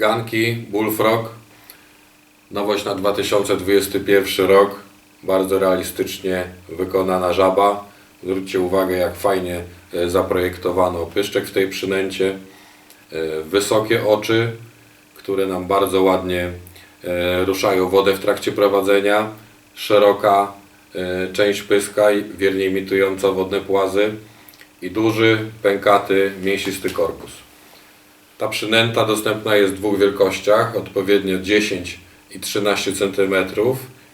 marki Bullfrog. Nowość na 2021 rok. Bardzo realistycznie wykonana żaba. Zwróćcie uwagę, jak fajnie e, zaprojektowano pyszczek w tej przynęcie. E, Wysokie oczy, które nam bardzo ładnie e, ruszają wodę w trakcie prowadzenia. Szeroka część pyska, wiernie imitująca wodne płazy. I duży, pękaty, mięsisty korpus. Ta przynęta dostępna jest w dwóch wielkościach, odpowiednio 10 i 13 cm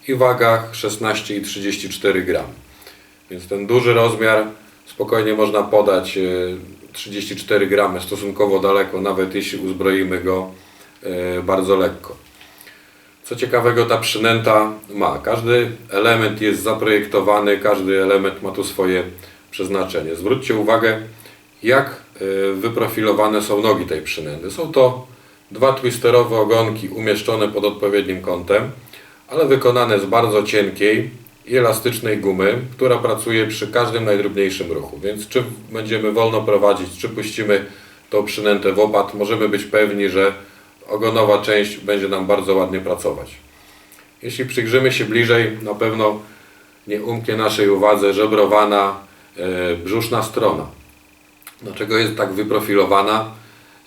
i wagach 16 i 34 gram. Więc ten duży rozmiar spokojnie można podać e, 34 gramy stosunkowo daleko, nawet jeśli uzbroimy go e, bardzo lekko. Co ciekawego ta przynęta ma. Każdy element jest zaprojektowany, każdy element ma tu swoje przeznaczenie. Zwróćcie uwagę, jak e, wyprofilowane są nogi tej przynęty. Są to dwa twisterowe ogonki umieszczone pod odpowiednim kątem, ale wykonane z bardzo cienkiej i elastycznej gumy, która pracuje przy każdym najdrobniejszym ruchu. Więc czy będziemy wolno prowadzić, czy puścimy tą przynętę w opad, możemy być pewni, że ogonowa część będzie nam bardzo ładnie pracować. Jeśli przyjrzymy się bliżej, na pewno nie umknie naszej uwadze żebrowana e, brzuszna strona. Dlaczego jest tak wyprofilowana?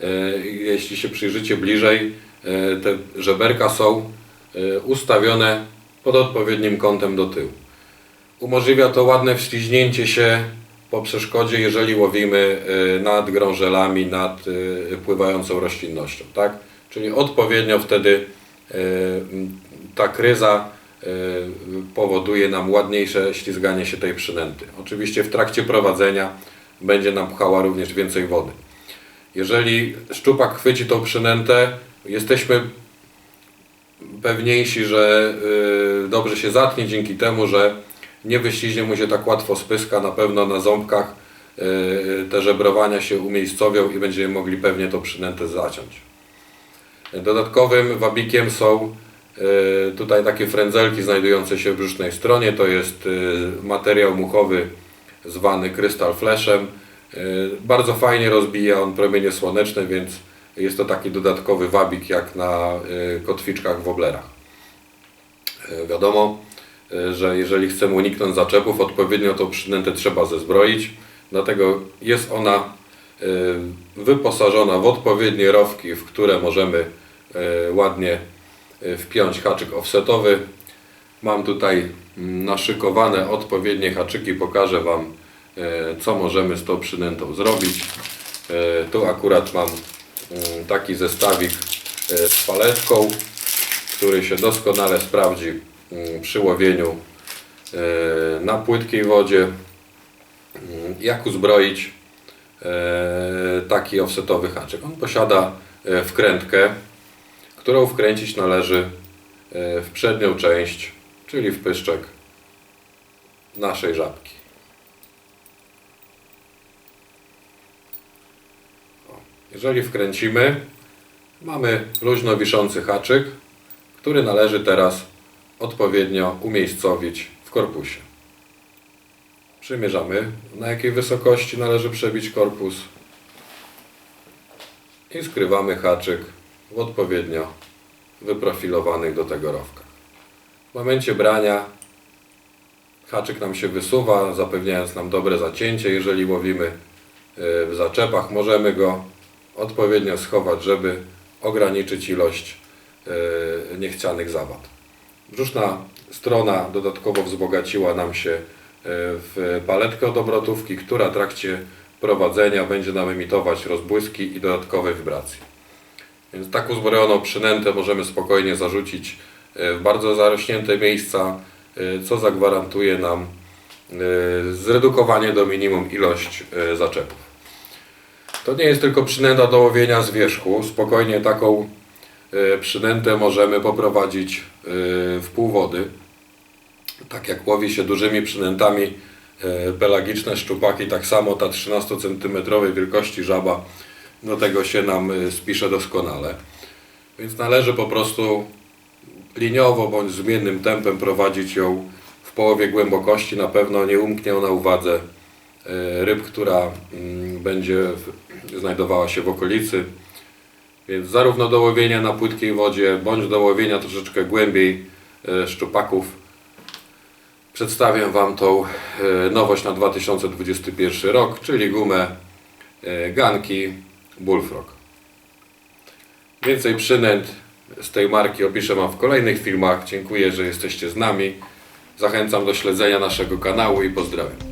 E, Jeśli się przyjrzycie bliżej, e, te żeberka są e, ustawione pod odpowiednim kątem do tyłu. Umożliwia to ładne wślizgnięcie się po przeszkodzie, jeżeli łowimy nad grążelami, nad pływającą roślinnością. Tak? Czyli odpowiednio wtedy ta kryza powoduje nam ładniejsze ślizganie się tej przynęty. Oczywiście w trakcie prowadzenia będzie nam pchała również więcej wody. Jeżeli szczupak chwyci tą przynętę, jesteśmy pewniejsi, że y, dobrze się zatnie dzięki temu, że nie wyśliźnie mu się tak łatwo z pyska, na pewno na ząbkach y, te żebrowania się umiejscowią i będziemy mogli pewnie tą przynętę zaciąć. Dodatkowym wabikiem są y, tutaj takie frędzelki znajdujące się w brzusznej stronie, to jest materiał muchowy zwany krystal flashem. Y, Bardzo fajnie rozbija on promienie słoneczne, więc jest to taki dodatkowy wabik jak na y, kotwiczkach woblerach. Y, Wiadomo, że jeżeli chcemy uniknąć zaczepów, odpowiednio tą przynętę trzeba zezbroić. Dlatego jest ona wyposażona w odpowiednie rowki, w które możemy ładnie wpiąć haczyk offsetowy. Mam tutaj naszykowane odpowiednie haczyki. Pokażę Wam, e, co możemy z tą przynętą zrobić. E, Tu akurat mam mm, taki zestawik e, z paletką, który się doskonale sprawdzi mm, przy łowieniu na płytkiej wodzie. Mm, Jak uzbroić taki offsetowy haczyk? On posiada wkrętkę, którą wkręcić należy w przednią część, czyli w pyszczek naszej żabki. Jeżeli wkręcimy, mamy luźno wiszący haczyk, który należy teraz odpowiednio umiejscowić w korpusie. Przymierzamy, na jakiej wysokości należy przebić korpus i skrywamy haczyk w odpowiednio wyprofilowanych do tego rowkach. W momencie brania haczyk nam się wysuwa, zapewniając nam dobre zacięcie. Jeżeli łowimy e, w zaczepach, możemy go odpowiednio schować, żeby ograniczyć ilość e, niechcianych zawad. Brzuszna strona dodatkowo wzbogaciła nam się e, w paletkę od obrotówki, która w trakcie prowadzenia będzie nam emitować rozbłyski i dodatkowe wibracje. Więc tak uzbrojoną przynętę możemy spokojnie zarzucić w bardzo zarośnięte miejsca, e, co zagwarantuje nam e, zredukowanie do minimum ilość e, zaczepów. To nie jest tylko przynęta do łowienia z wierzchu. Spokojnie taką e, przynętę możemy poprowadzić e, w pół wody. Tak jak łowi się dużymi przynętami e, pelagiczne szczupaki, tak samo ta 13 cm wielkości żaba do tego się nam e, spisze doskonale. Więc należy po prostu liniowo bądź zmiennym tempem prowadzić ją w połowie głębokości. Na pewno nie umknie na uwadze e, ryb, która mm, będzie znajdowała się w okolicy. Więc zarówno do łowienia na płytkiej wodzie, bądź do łowienia troszeczkę głębiej e, szczupaków. Przedstawiam Wam tą e, nowość na 2021 rok, czyli gumę Ganki Bullfrog. Więcej przynęt z tej marki opiszę Wam w kolejnych filmach. Dziękuję, że jesteście z nami. Zachęcam do śledzenia naszego kanału i pozdrawiam.